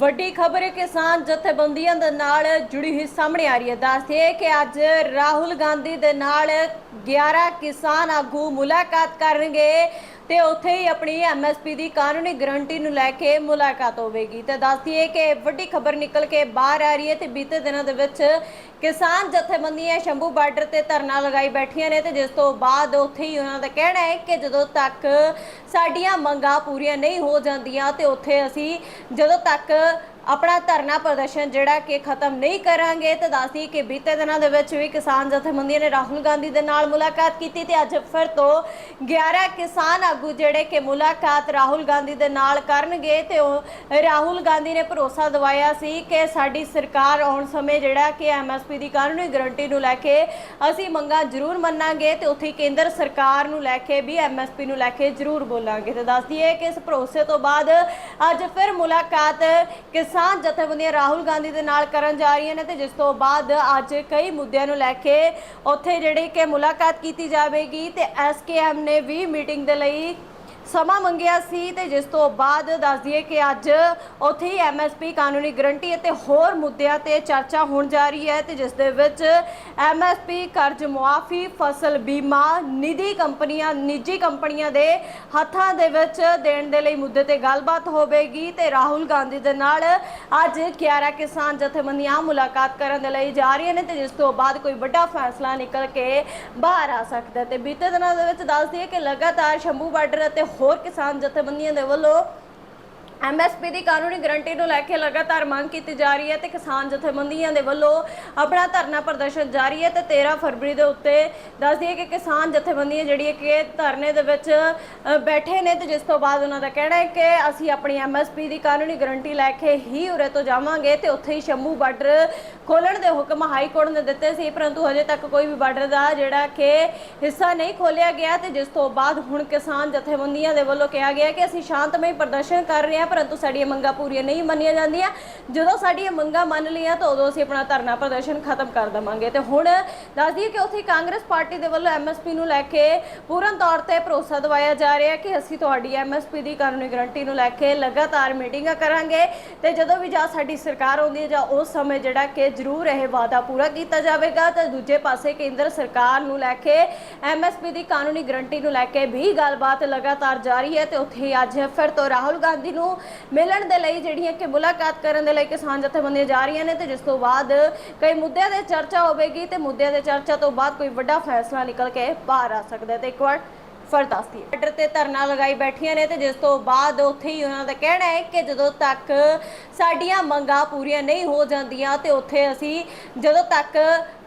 ਵੱਡੀ ਖਬਰ ਹੈ, ਕਿਸਾਨ ਜਥੇਬੰਦੀਆਂ ਦੇ ਨਾਲ ਜੁੜੀ ਹੋਈ ਸਾਹਮਣੇ ਆ ਰਹੀ ਹੈ। ਦੱਸਦੇ ਕਿ ਅੱਜ ਰਾਹੁਲ ਗਾਂਧੀ ਦੇ ਨਾਲ 11 ਕਿਸਾਨ ਆਗੂ ਮੁਲਾਕਾਤ ਕਰਨਗੇ। ਤੇ ਉੱਥੇ ਹੀ ਆਪਣੀ ਐਮਐਸਪੀ ਦੀ ਕਾਨੂੰਨੀ ਗਰੰਟੀ ਨੂੰ ਲੈ ਕੇ ਮੁਲਾਕਾਤ ਹੋਵੇਗੀ। ਤੇ ਦੱਸਦੀਏ ਕਿ ਵੱਡੀ ਖਬਰ ਨਿਕਲ ਕੇ ਬਾਹਰ ਆ ਰਹੀ ਹੈ ਤੇ ਬੀਤੇ ਦਿਨਾਂ ਦੇ ਵਿੱਚ ਕਿਸਾਨ ਜਥੇਬੰਦੀਆਂ ਸ਼ੰਭੂ ਬਾਰਡਰ ਤੇ ਧਰਨਾ ਲਗਾਈ ਬੈਠੀਆਂ ਨੇ ਤੇ ਜਿਸ ਤੋਂ ਬਾਅਦ ਉੱਥੇ ਹੀ ਉਹਨਾਂ ਦਾ ਕਹਿਣਾ ਹੈ ਕਿ ਜਦੋਂ ਤੱਕ ਸਾਡੀਆਂ ਮੰਗਾਂ ਪੂਰੀਆਂ ਨਹੀਂ ਹੋ ਜਾਂਦੀਆਂ ਤੇ ਉੱਥੇ ਅਸੀਂ ਜਦੋਂ ਤੱਕ ਆਪਣਾ ਧਰਨਾ ਪ੍ਰਦਰਸ਼ਨ ਜਿਹੜਾ ਕਿ ਖਤਮ ਨਹੀਂ ਕਰਾਂਗੇ ਤਾਂ ਦੱਸਦੀ ਕਿ ਬੀਤੇ ਦਿਨਾਂ ਦੇ ਵਿੱਚ ਵੀ ਕਿਸਾਨ ਜਥੇਬੰਦੀਆਂ ਨੇ ਰਾਹੁਲ ਗਾਂਧੀ ਦੇ ਨਾਲ ਮੁਲਾਕਾਤ ਕੀਤੀ ਤੇ ਅੱਜ ਫਿਰ ਤੋਂ 11 ਕਿਸਾਨ ਆਗੂ ਜਿਹੜੇ ਕਿ ਮੁਲਾਕਾਤ ਰਾਹੁਲ ਗਾਂਧੀ ਦੇ ਨਾਲ ਕਰਨਗੇ ਤੇ ਉਹ ਰਾਹੁਲ ਗਾਂਧੀ ਨੇ ਭਰੋਸਾ ਦਿਵਾਇਆ ਸੀ ਕਿ ਸਾਡੀ ਸਰਕਾਰ ਆਉਣ ਸਮੇਂ ਜਿਹੜਾ ਕਿ ਐਮਐਸਪੀ ਦੀ ਕਾਨੂੰਨੀ ਗਰੰਟੀ ਨੂੰ ਲੈ ਕੇ ਅਸੀਂ ਮੰਗਾਂ ਜ਼ਰੂਰ ਮੰਨਾਂਗੇ ਤੇ ਉੱਥੇ ਕੇਂਦਰ ਸਰਕਾਰ ਨੂੰ ਲੈ ਕੇ ਵੀ ਐਮਐਸਪੀ ਨੂੰ ਲੈ ਕੇ ਜ਼ਰੂਰ ਬੋਲਾਂਗੇ। ਤੇ ਦੱਸਦੀ ਹੈ ਕਿ ਇਸ ਭਰੋਸੇ ਤੋਂ ਬਾਅਦ ਅੱਜ ਫਿਰ ਮੁਲਾਕਾਤ ਕਿਸ ਕਿਸਾਨ ਜਥੇਬੰਦੀਆਂ ਰਾਹੁਲ ਗਾਂਧੀ ਦੇ ਨਾਲ ਕਰਨ ਜਾ ਰਹੀਆਂ ਨੇ ਤੇ ਜਿਸ ਤੋਂ ਬਾਅਦ ਅੱਜ ਕਈ ਮੁੱਦਿਆਂ ਨੂੰ ਲੈ ਕੇ ਉੱਥੇ ਜਿਹੜੀ ਕਿ ਮੁਲਾਕਾਤ ਕੀਤੀ ਜਾਵੇਗੀ ਤੇ ਐਸਕੇਐਮ ਨੇ ਵੀ ਮੀਟਿੰਗ ਦੇ ਲਈ ਸਮਾਂ ਮੰਗਿਆ ਸੀ ਤੇ ਜਿਸ ਤੋਂ ਬਾਅਦ ਦੱਸ ਦਈਏ ਕਿ ਅੱਜ ਉੱਥੇ ਹੀ ਐਮਐਸਪੀ ਕਾਨੂੰਨੀ ਗਰੰਟੀ ਅਤੇ ਹੋਰ ਮੁੱਦਿਆਂ ਤੇ ਚਰਚਾ ਹੋਣ ਜਾ ਰਹੀ ਹੈ ਤੇ ਜਿਸ ਦੇ ਵਿੱਚ ਐਮਐਸਪੀ ਕਰਜ਼ ਮੁਆਫੀ, ਫਸਲ ਬੀਮਾ ਨਿਧੀ ਕੰਪਨੀਆਂ, ਨਿੱਜੀ ਕੰਪਨੀਆਂ ਦੇ ਹੱਥਾਂ ਦੇ ਵਿੱਚ ਦੇਣ ਦੇ ਲਈ ਮੁੱਦੇ ਤੇ ਗੱਲਬਾਤ ਹੋਵੇਗੀ ਤੇ ਰਾਹੁਲ ਗਾਂਧੀ ਦੇ ਨਾਲ ਅੱਜ 11 ਕਿਸਾਨ ਜਥੇਬੰਦੀਆਂ ਮੁਲਾਕਾਤ ਕਰਨ ਦੇ ਲਈ ਜਾ ਰਹੀਆਂ ਨੇ ਤੇ ਜਿਸ ਤੋਂ ਬਾਅਦ ਕੋਈ ਵੱਡਾ ਫੈਸਲਾ ਨਿਕਲ ਕੇ ਬਾਹਰ ਆ ਸਕਦਾ ਹੈ। ਤੇ ਬੀਤੇ ਦਿਨਾਂ ਦੇ ਵਿੱਚ ਦੱਸ ਦਈਏ ਕਿ ਲਗਾਤਾਰ ਸ਼ੰਭੂ ਬਾਰਡਰ ਅਤੇ ਹੋਰ ਕਿਸਾਨ ਜਥੇਬੰਦੀਆਂ ਦੇ ਵੱਲੋਂ ਐਮਐਸਪੀ ਦੀ ਕਾਨੂੰਨੀ ਗਰੰਟੀ ਨੂੰ ਲੈ ਕੇ ਲਗਾਤਾਰ ਮੰਗ ਕੀਤੀ ਜਾ ਰਹੀ ਹੈ ਤੇ ਕਿਸਾਨ ਜਥੇਬੰਦੀਆਂ ਦੇ ਵੱਲੋਂ ਆਪਣਾ ਧਰਨਾ ਪ੍ਰਦਰਸ਼ਨ ਜਾਰੀ ਹੈ ਤੇ 13 ਫਰਵਰੀ ਦੇ ਉੱਤੇ ਦੱਸ ਦਈਏ ਕਿ ਕਿਸਾਨ ਜਥੇਬੰਦੀਆਂ ਜਿਹੜੀਆਂ ਕਿ ਧਰਨੇ ਦੇ ਵਿੱਚ ਬੈਠੇ ਨੇ ਤੇ ਜਿਸ ਤੋਂ ਬਾਅਦ ਉਹਨਾਂ ਦਾ ਕਹਿਣਾ ਹੈ ਕਿ ਅਸੀਂ ਆਪਣੀ ਐਮਐਸਪੀ ਦੀ ਕਾਨੂੰਨੀ ਗਰੰਟੀ ਲੈ ਕੇ ਹੀ ਉਰੇ ਤੋਂ ਜਾਵਾਂਗੇ ਤੇ ਉੱਥੇ ਹੀ ਸ਼ੰਭੂ ਬਾਰਡਰ ਖੋਲਣ ਦੇ ਹੁਕਮ ਹਾਈ ਕੋਰਟ ਨੇ ਦਿੱਤੇ ਸੀ, ਪਰੰਤੂ ਹਜੇ ਤੱਕ ਕੋਈ ਵੀ ਬਾਰਡਰ ਦਾ ਜਿਹੜਾ ਕਿ ਹਿੱਸਾ ਨਹੀਂ ਖੋਲਿਆ ਗਿਆ ਤੇ ਜਿਸ ਤੋਂ ਬਾਅਦ ਹੁਣ ਕਿਸਾਨ ਜਥੇਬੰਦੀਆਂ ਦੇ ਵੱਲੋਂ ਕਿਹਾ ਗਿਆ ਕਿ ਅਸੀਂ ਸ਼ਾਂਤਮਈ ਪ੍ਰਦਰਸ਼ਨ ਕਰ ਰਹੇ ਹਾਂ ਪਰੰਤੂ ਸਾਡੀਆਂ ਮੰਗਾਂ ਪੂਰੀਆਂ ਨਹੀਂ ਮੰਨੀਆਂ ਜਾਂਦੀਆਂ। ਜਦੋਂ ਸਾਡੀਆਂ ਮੰਗਾਂ ਮੰਨ ਲਈਆਂ ਤਾਂ ਉਦੋਂ ਅਸੀਂ ਆਪਣਾ ਧਰਨਾ ਪ੍ਰਦਰਸ਼ਨ ਖਤਮ ਕਰ ਦਵਾਂਗੇ। ਤੇ ਹੁਣ ਦੱਸ ਦਈਏ ਕਿ ਉੱਥੇ ਕਾਂਗਰਸ ਪਾਰਟੀ ਦੇ ਵੱਲੋਂ ਐਮਐਸਪੀ ਨੂੰ ਲੈ ਕੇ ਪੂਰਨ ਤੌਰ ਤੇ ਭਰੋਸਾ ਦਵਾਇਆ ਜਾ ਰਿਹਾ ਕਿ ਅਸੀਂ ਤੁਹਾਡੀ ਐਮਐਸਪੀ ਦੀ ਕਾਨੂੰਨੀ ਗਰੰਟੀ ਨੂੰ ਲੈ ਕੇ ਲਗਾਤਾਰ ਮੀਟਿੰਗਾਂ ਕਰਾਂਗੇ। ਤੇ ਜਦੋਂ ਵੀ ਜਾਂ ਸਾਡੀ ਸਰਕਾਰ ਆਉਂਦੀ ਹੈ ਜਾਂ ਉਸ ਸਮੇਂ ਜਿਹੜਾ ਕਿ ਜ਼ਰੂਰ ਇਹ ਵਾਅਦਾ ਪੂਰਾ ਕੀਤਾ ਜਾਵੇਗਾ, ਤੇ ਦੂਜੇ ਪਾਸੇ ਕੇਂਦਰ ਸਰਕਾਰ ਨੂੰ ਲੈ ਕੇ ਐਮਐਸਪੀ ਦੀ ਕਾਨੂੰਨੀ ਗਰੰਟੀ ਨੂੰ ਲੈ ਕੇ ਵੀ ਗੱਲਬਾਤ ਲਗਾਤਾਰ ਜਾਰੀ ਹੈ। ਤੇ ਉੱਥੇ ਅੱਜ ਫਿਰ ਤੋਂ ਰਾਹੁਲ ਗਾਂਧੀ ਨੂੰ ਮਿਲਣ ਦੇ ਲਈ ਜਿਹੜੀਆਂ ਕਿ ਮੁਲਾਕਾਤ ਕਰਨ ਦੇ ਲਈ ਕਿਸਾਨ ਜਥੇਬੰਦੀਆਂ ਜਾ ਰਹੀਆਂ ਨੇ ਤੇ ਜਿਸ ਤੋਂ ਬਾਅਦ ਕਈ ਮੁੱਦਿਆਂ ਤੇ ਚਰਚਾ ਹੋਵੇਗੀ ਤੇ ਮੁੱਦਿਆਂ ਦੇ ਚਰਚਾ ਤੋਂ ਬਾਅਦ ਕੋਈ ਵੱਡਾ ਫੈਸਲਾ ਨਿਕਲ ਕੇ ਬਾਹਰ ਆ ਸਕਦਾ ਤੇ ਇੱਕ ਵਾਰ ਫਿਰ ਦੱਸਦੀ ਬਾਰਡਰ ਤੇ ਧਰਨਾ ਲਗਾਈ ਬੈਠੀਆਂ ਨੇ ਤੇ ਜਿਸ ਤੋਂ ਬਾਅਦ ਉੱਥੇ ਹੀ ਉਹਨਾਂ ਦਾ ਕਹਿਣਾ ਹੈ ਕਿ ਜਦੋਂ ਤੱਕ ਸਾਡੀਆਂ ਮੰਗਾਂ ਪੂਰੀਆਂ ਨਹੀਂ ਹੋ ਜਾਂਦੀਆਂ ਤੇ ਉੱਥੇ ਅਸੀਂ ਜਦੋਂ ਤੱਕ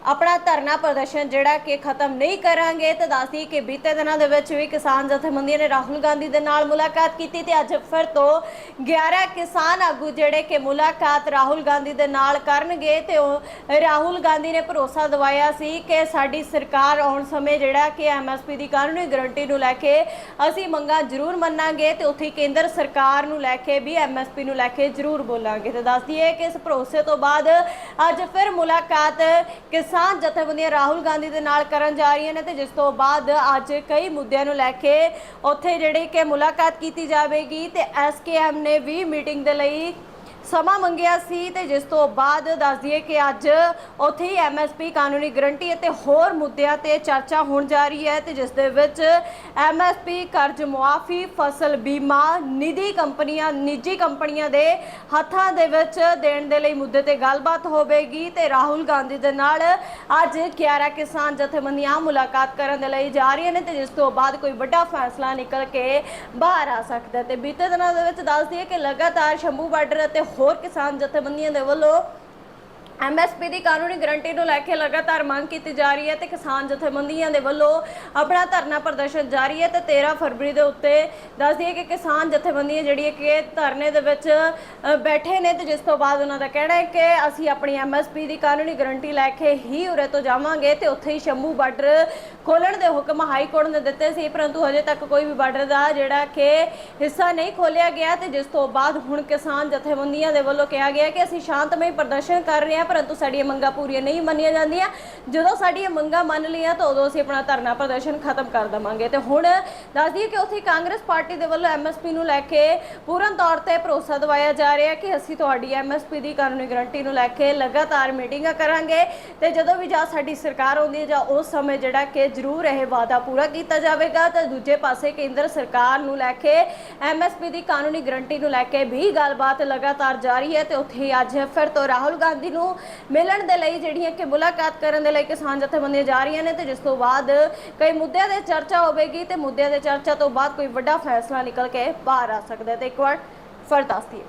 ਆਪਣਾ ਧਰਨਾ ਪ੍ਰਦਰਸ਼ਨ ਜਿਹੜਾ ਕਿ ਖਤਮ ਨਹੀਂ ਕਰਾਂਗੇ, ਤਾਂ ਦੱਸਦੀ ਕਿ ਬੀਤੇ ਦਿਨਾਂ ਦੇ ਵਿੱਚ ਵੀ ਕਿਸਾਨ ਜਥੇਬੰਦੀਆਂ ਨੇ ਰਾਹੁਲ ਗਾਂਧੀ ਦੇ ਨਾਲ ਮੁਲਾਕਾਤ ਕੀਤੀ ਤੇ ਅੱਜ ਫਿਰ ਤੋਂ 11 ਕਿਸਾਨ ਆਗੂ ਜਿਹੜੇ ਕਿ ਮੁਲਾਕਾਤ ਰਾਹੁਲ ਗਾਂਧੀ ਦੇ ਨਾਲ ਕਰਨਗੇ ਤੇ ਉਹ ਰਾਹੁਲ ਗਾਂਧੀ ਨੇ ਭਰੋਸਾ ਦਿਵਾਇਆ ਸੀ ਕਿ ਸਾਡੀ ਸਰਕਾਰ ਆਉਣ ਸਮੇਂ ਜਿਹੜਾ ਕਿ ਐਮਐਸਪੀ ਦੀ ਕਾਨੂੰਨੀ ਗਰੰਟੀ ਨੂੰ ਲੈ ਕੇ ਅਸੀਂ ਮੰਗਾਂ ਜ਼ਰੂਰ ਮੰਨਾਂਗੇ ਤੇ ਉੱਥੇ ਕੇਂਦਰ ਸਰਕਾਰ ਨੂੰ ਲੈ ਕੇ ਵੀ ਐਮਐਸਪੀ ਨੂੰ ਲੈ ਕੇ ਜ਼ਰੂਰ ਬੋਲਾਂਗੇ। ਤੇ ਦੱਸਦੀ ਹੈ ਕਿ ਇਸ ਭਰੋਸੇ ਤੋਂ ਬਾਅਦ ਅੱਜ ਫਿਰ ਮੁਲਾਕਾਤ ਕਿਸਾਨ ਜਥੇਬੰਦੀਆਂ ਰਾਹੁਲ ਗਾਂਧੀ ਦੇ ਨਾਲ ਕਰਨ ਜਾ ਰਹੀਆਂ ਨੇ ਤੇ ਜਿਸ ਤੋਂ ਬਾਅਦ ਅੱਜ ਕਈ ਮੁੱਦਿਆਂ ਨੂੰ ਲੈ ਕੇ ਉੱਥੇ ਜਿਹੜੀ ਕਿ ਮੁਲਾਕਾਤ ਕੀਤੀ ਜਾਵੇਗੀ ਤੇ ਐਸਕੇਐਮ ਨੇ ਵੀ ਮੀਟਿੰਗ ਦੇ ਲਈ ਸਮਾਂ ਮੰਗਿਆ ਸੀ ਤੇ ਜਿਸ ਤੋਂ ਬਾਅਦ ਦੱਸ ਦਈਏ ਕਿ ਅੱਜ ਉੱਥੇ ਹੀ ਐਮਐਸਪੀ ਕਾਨੂੰਨੀ ਗਰੰਟੀ ਅਤੇ ਹੋਰ ਮੁੱਦਿਆਂ ਤੇ ਚਰਚਾ ਹੋਣ ਜਾ ਰਹੀ ਹੈ ਤੇ ਜਿਸ ਦੇ ਵਿੱਚ ਐਮਐਸਪੀ ਕਰਜ਼ ਮੁਆਫੀ, ਫਸਲ ਬੀਮਾ ਨਿਧੀ ਕੰਪਨੀਆਂ, ਨਿੱਜੀ ਕੰਪਨੀਆਂ ਦੇ ਹੱਥਾਂ ਦੇ ਵਿੱਚ ਦੇਣ ਦੇ ਲਈ ਮੁੱਦੇ ਤੇ ਗੱਲਬਾਤ ਹੋਵੇਗੀ ਤੇ ਰਾਹੁਲ ਗਾਂਧੀ ਦੇ ਨਾਲ ਅੱਜ 11 ਕਿਸਾਨ ਜਥੇਬੰਦੀਆਂ ਮੁਲਾਕਾਤ ਕਰਨ ਦੇ ਲਈ ਜਾ ਰਹੀਆਂ ਨੇ ਤੇ ਜਿਸ ਤੋਂ ਬਾਅਦ ਕੋਈ ਵੱਡਾ ਫੈਸਲਾ ਨਿਕਲ ਕੇ ਬਾਹਰ ਆ ਸਕਦਾ ਹੈ। ਤੇ ਬੀਤੇ ਦਿਨਾਂ ਦੇ ਵਿੱਚ ਦੱਸ ਦਈਏ ਕਿ ਲਗਾਤਾਰ ਸ਼ੰਭੂ ਬਾਰਡਰ ਅਤੇ ਹੋਰ ਕਿਸਾਨ ਜਥੇਬੰਦੀਆਂ ਦੇ ਵੱਲੋਂ ਐਮਐਸਪੀ ਦੀ ਕਾਨੂੰਨੀ ਗਰੰਟੀ ਨੂੰ ਲੈ ਕੇ ਲਗਾਤਾਰ ਮੰਗ ਕੀਤੀ ਜਾ ਰਹੀ ਹੈ ਤੇ ਕਿਸਾਨ ਜਥੇਬੰਦੀਆਂ ਦੇ ਵੱਲੋਂ ਆਪਣਾ ਧਰਨਾ ਪ੍ਰਦਰਸ਼ਨ ਜਾਰੀ ਹੈ ਤੇ 13 ਫਰਵਰੀ ਦੇ ਉੱਤੇ ਦੱਸ ਦਈਏ ਕਿ ਕਿਸਾਨ ਜਥੇਬੰਦੀਆਂ ਜਿਹੜੀਆਂ ਕਿ ਧਰਨੇ ਦੇ ਵਿੱਚ ਬੈਠੇ ਨੇ ਤੇ ਜਿਸ ਤੋਂ ਬਾਅਦ ਉਹਨਾਂ ਦਾ ਕਹਿਣਾ ਹੈ ਕਿ ਅਸੀਂ ਆਪਣੀ ਐਮਐਸਪੀ ਦੀ ਕਾਨੂੰਨੀ ਗਰੰਟੀ ਲੈ ਕੇ ਹੀ ਉਰੇ ਤੋਂ ਜਾਵਾਂਗੇ ਤੇ ਉੱਥੇ ਹੀ ਸ਼ੰਭੂ ਬਾਰਡਰ ਖੋਲਣ ਦੇ ਹੁਕਮ ਹਾਈ ਕੋਰਟ ਨੇ ਦਿੱਤੇ ਸੀ, ਪਰੰਤੂ ਹਜੇ ਤੱਕ ਕੋਈ ਵੀ ਬਾਰਡਰ ਦਾ ਜਿਹੜਾ ਕਿ ਹਿੱਸਾ ਨਹੀਂ ਖੋਲਿਆ ਗਿਆ ਤੇ ਜਿਸ ਤੋਂ ਬਾਅਦ ਹੁਣ ਕਿਸਾਨ ਜਥੇਬੰਦੀਆਂ ਦੇ ਵੱਲੋਂ ਕਿਹਾ ਗਿਆ ਕਿ ਅਸੀਂ ਸ਼ਾਂਤਮਈ ਪ੍ਰਦਰਸ਼ਨ ਕਰ ਰਹੇ ਹਾਂ। ਆ ਪਰੰਤੂ ਸਾਡੀਆਂ ਮੰਗਾਂ ਪੂਰੀਆਂ ਨਹੀਂ ਮੰਨੀਆਂ ਜਾਂਦੀਆਂ। ਜਦੋਂ ਸਾਡੀਆਂ ਮੰਗਾਂ ਮੰਨ ਲਈਆਂ ਤਾਂ ਉਦੋਂ ਅਸੀਂ ਆਪਣਾ ਧਰਨਾ ਪ੍ਰਦਰਸ਼ਨ ਖਤਮ ਕਰ ਦਵਾਂਗੇ। ਤੇ ਹੁਣ ਦੱਸ ਦਈਏ ਕਿ ਉੱਥੇ ਕਾਂਗਰਸ ਪਾਰਟੀ ਦੇ ਵੱਲੋਂ ਐਮਐਸਪੀ ਨੂੰ ਲੈ ਕੇ ਪੂਰਨ ਤੌਰ ਤੇ ਭਰੋਸਾ ਦਿਵਾਇਆ ਜਾ ਰਿਹਾ ਕਿ ਅਸੀਂ ਤੁਹਾਡੀ ਐਮਐਸਪੀ ਦੀ ਕਾਨੂੰਨੀ ਗਰੰਟੀ ਨੂੰ ਲੈ ਕੇ ਲਗਾਤਾਰ ਮੀਟਿੰਗਾਂ ਕਰਾਂਗੇ। ਤੇ ਜਦੋਂ ਵੀ ਜਾਂ ਸਾਡੀ ਸਰਕਾਰ ਆਉਂਦੀ ਹੈ ਜਾਂ ਉਸ ਸਮੇਂ ਜਿਹੜਾ ਕਿ ਜ਼ਰੂਰ ਇਹ ਵਾਅਦਾ ਪੂਰਾ ਕੀਤਾ ਜਾਵੇਗਾ, ਤੇ ਦੂਜੇ ਪਾਸੇ ਕੇਂਦਰ ਸਰਕਾਰ ਨੂੰ ਲੈ ਕੇ ਐਮਐਸਪੀ ਦੀ ਕਾਨੂੰਨੀ ਗਰੰਟੀ ਨੂੰ ਲੈ ਕੇ ਵੀ ਗੱਲਬਾਤ ਲਗਾਤਾਰ ਜਾਰੀ ਹੈ। ਤੇ ਉੱਥੇ ਅੱਜ ਫਿਰ ਤੋਂ ਰਾਹੁਲ ਗਾਂਧੀ ਨੂੰ ਮਿਲਣ ਦੇ ਲਈ ਜਿਹੜੀਆਂ ਕਿ ਮੁਲਾਕਾਤ ਕਰਨ ਦੇ ਲਈ ਕਿਸਾਨ ਜਥੇਬੰਦੀਆਂ ਜਾ ਰਹੀਆਂ ਨੇ ਤੇ ਜਿਸ ਤੋਂ ਬਾਅਦ ਕਈ ਮੁੱਦਿਆਂ ਤੇ ਚਰਚਾ ਹੋਵੇਗੀ ਤੇ ਮੁੱਦਿਆਂ ਦੇ ਚਰਚਾ ਤੋਂ ਬਾਅਦ ਕੋਈ ਵੱਡਾ ਫੈਸਲਾ ਨਿਕਲ ਕੇ ਬਾਹਰ ਆ ਸਕਦਾ ਤੇ ਇੱਕ ਵਾਰ ਫਿਰ ਦੱਸ